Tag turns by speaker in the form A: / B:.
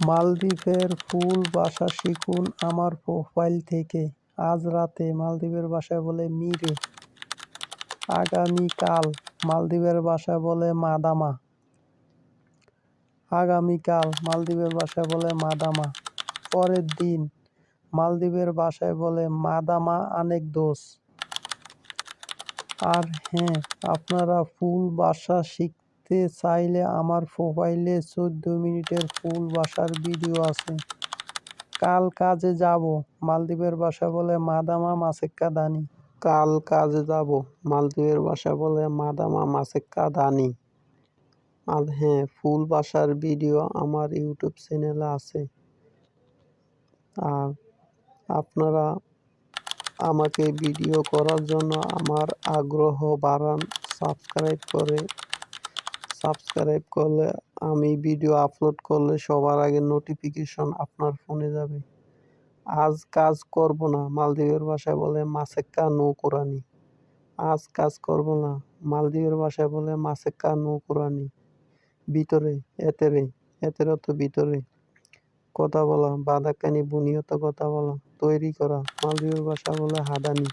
A: মালদ্বীপের ফুল বাসা শিখুন আমার প্রোফাইল থেকে। আজ রাতে মালদ্বীপের ভাষায় বলে, মিরে, আগামীকাল। মালদ্বীপের ভাষায় বলে, মাদামা। আগামীকাল মালদ্বীপের ভাষায় বলে, মাদামা। পরের দিন মালদ্বীপের ভাষায় বলে, মাদামা অনেক দোষ আর হ্যাঁ আপনারা ফুল ভাষা শিখতে চাইলে আমার প্রোফাইলে চোদ্দ মিনিটের ফুল বাসার ভিডিও আছে। কাল কাজে যাব, মালদ্বীপের ভাষা বলে মাদামা মাসেক্কা দানি। কাল কাজে যাব, মালদ্বীপের ভাষা বলে মাদামা মাসেক্কা দানি। আর হ্যাঁ ফুল ভাষার ভিডিও আমার ইউটিউব চ্যানেলে আছে। আর আপনারা আমাকে ভিডিও করার জন্য আমার আগ্রহ বাড়ান, সাবস্ক্রাইব করে সাবস্ক্রাইব করলে আমি ভিডিও আপলোড করলে সবার আগে নোটিফিকেশন আপনার ফোনে যাবে। আজ কাজ করব না, মালদ্বীপের ভাষায় বলে মাসেক্কা নো কোরআনি আজ কাজ করব না, মালদ্বীপের ভাষায় বলে মাসেক্কা নো কোরআনি ভিতরে, এতেরে, এতের তো ভিতরে। কথা বলা বাদাকানি বুনিয়ত কথা বলা, তৈরি করা, মালদ্বীপের ভাষা বলে হাদানি।